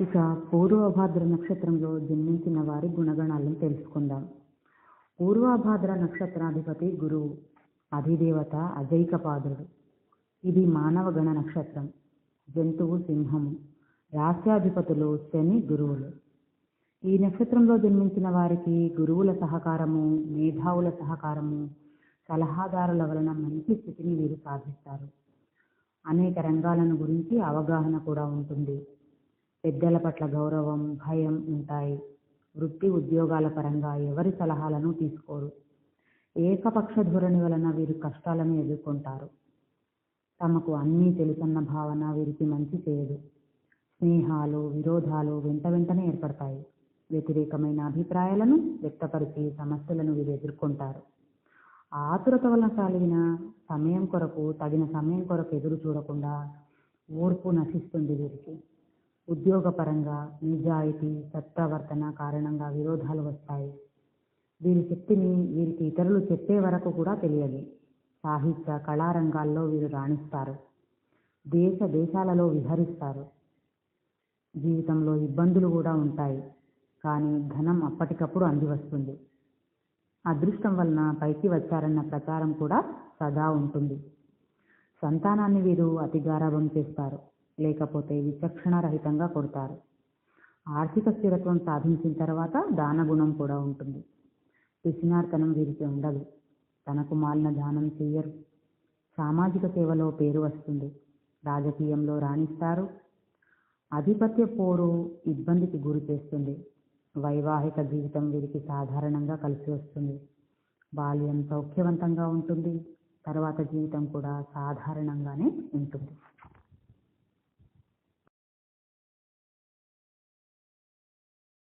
ఇక పూర్వభాద్ర నక్షత్రంలో జన్మించిన వారి గుణగణాలను తెలుసుకుందాం. పూర్వభాద్ర నక్షత్రాధిపతి గురువు అధిదేవత అజైకపాదుడు. ఇది మానవ గణ నక్షత్రం. జంతువు సింహము రాస్యాధిపతులు శని గురువులు. ఈ నక్షత్రంలో జన్మించిన వారికి గురువుల సహకారము మేధావుల సహకారము సలహాదారుల వలన మంచి స్థితిని వీరు సాధిస్తారు. అనేక రంగాలను గురించి అవగాహన కూడా ఉంటుంది. పెద్దల పట్ల గౌరవం భయం ఉంటాయి. వృత్తి ఉద్యోగాల పరంగా ఎవరి సలహాలను తీసుకోరు. ఏకపక్ష ధోరణి వలన వీరు కష్టాలను ఎదుర్కొంటారు. తమకు అన్నీ తెలుసన్న భావన వీరికి మంచి చేయదు. స్నేహాలు విరోధాలు వెంట వెంటనే ఏర్పడతాయి. వ్యతిరేకమైన అభిప్రాయాలను వ్యక్తపరిచి సమస్యలను వీరు ఎదుర్కొంటారు. ఆతురత వలన కలిగిన సమయం కొరకు తగిన సమయం కొరకు ఎదురు చూడకుండా ఓర్పు నశిస్తుంది వీరికి. ఉద్యోగపరంగా నిజాయితీ సత్ప్రవర్తన కారణంగా విరోధాలు వస్తాయి. వీరి శక్తిని వీరికి ఇతరులు చెప్పే వరకు కూడా తెలియదు. సాహిత్య కళారంగాల్లో వీరు రాణిస్తారు. దేశ దేశాలలో విహరిస్తారు. జీవితంలో ఇబ్బందులు కూడా ఉంటాయి. కానీ ధనం అప్పటికప్పుడు అంది వస్తుంది అదృష్టం వలన పైకి వచ్చారన్న ప్రచారం కూడా సదా ఉంటుంది. సంతానాన్ని వీరు అతి గారాభం చేస్తారు. లేకపోతే విచక్షణ రహితంగా కొడతారు. ఆర్థిక స్థిరత్వం సాధించిన తర్వాత దానగుణం కూడా ఉంటుంది. పిసినార్తనం వీరికి ఉండదు. తనకు మాలిన దానం చేయరు సామాజిక సేవలో పేరు వస్తుంది. రాజకీయంలో రాణిస్తారు. ఆధిపత్య పోరు ఇబ్బందికి గురి చేస్తుంది. వైవాహిక జీవితం వీరికి సాధారణంగా కలిసి వస్తుంది. బాల్యం సౌఖ్యవంతంగా ఉంటుంది. తర్వాత జీవితం కూడా సాధారణంగానే ఉంటుంది.